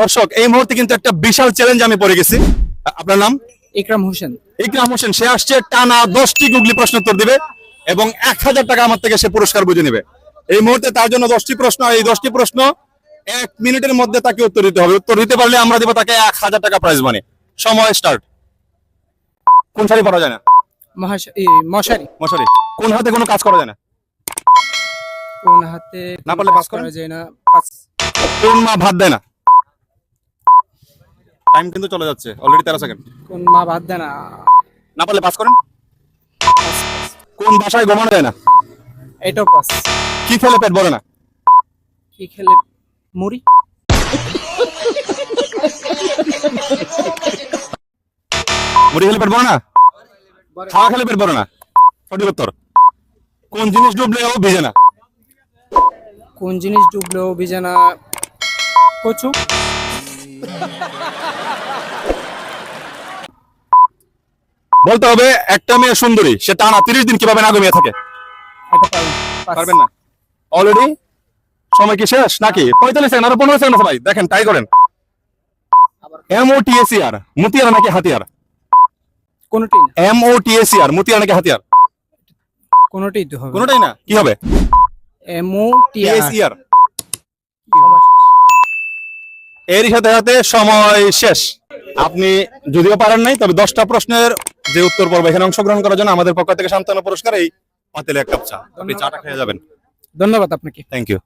দর্শক এই মুহূর্তে কিন্তু একটা বিশাল চ্যালেঞ্জ আমি পড়ে গেছি। আপনার নাম? ইকরাম হোসেন। ইকরাম হোসেন সে আসছে টানা দশটি গুগলি প্রশ্ন উত্তর দিবে এবং এক হাজার টাকা আমার থেকে সে পুরস্কার বুঝে নেবে। এই মুহূর্তে তার জন্য দশটি প্রশ্ন এই দশটি প্রশ্ন এক মিনিটের মধ্যে তাকে উত্তর দিতে হবে। উত্তর দিতে পারলে আমরা দিব তাকে এক হাজার টাকা প্রাইজ মানে সময় স্টার্ট কোন শাড়ি পরা যায় না? মশারি। মশারি। কোন হাতে কোনো কাজ করা যায় না? কোন হাতে না পারলে পাস করা যায় না। কোন মা ভাত দেয় না? টাইম কিন্তু চলে যাচ্ছে অলরেডি তেরো সেকেন্ড কোন মা বাদ দেয় না। না পারলে পাস করেন। কোন বাসায় ঘুমানো যায় না? এটাও পাস কি খেলে পেট ভরে না? কি খেলে মুড়ি? মুড়ি খেলে পেট ভরে না? খাওয়া খেলে পেট ভরে না? সঠিক উত্তর। কোন জিনিস ডুবলে ডুবলেও ভিজে না? কোন জিনিস ডুবলেও ভিজে না? কচু। বলতে হবে একটা মেয়ে সুন্দরী সে টানা তিরিশ দিন কীভাবে না ঘুমিয়ে থাকে? পারবেন না। অলরেডি সময় কি শেষ? নাকি? পঁয়তাল্লিশ সেকেন্ড আরও পনেরো সেকেন্ড ভাই। দেখেন ট্রাই করেন। মুতিয়ার নাকি হাতিয়ার? মুতিয়ার নাকি হাতিয়ার? কোনোটাই তো হবে কোনোটাই না? কি হবে? এরই সাথে সাথে সময় শেষ। আপনি যদিও পারেন নাই তবে দশটা প্রশ্নের যে উত্তর পর্ব এখানে অংশগ্রহণ করার জন্য আমাদের পক্ষ থেকে সান্ত্বনা পুরস্কার এই পাতিলে এক কাপ চা। আপনি চাটা খেয়ে যাবেন। ধন্যবাদ আপনাকে। Thank you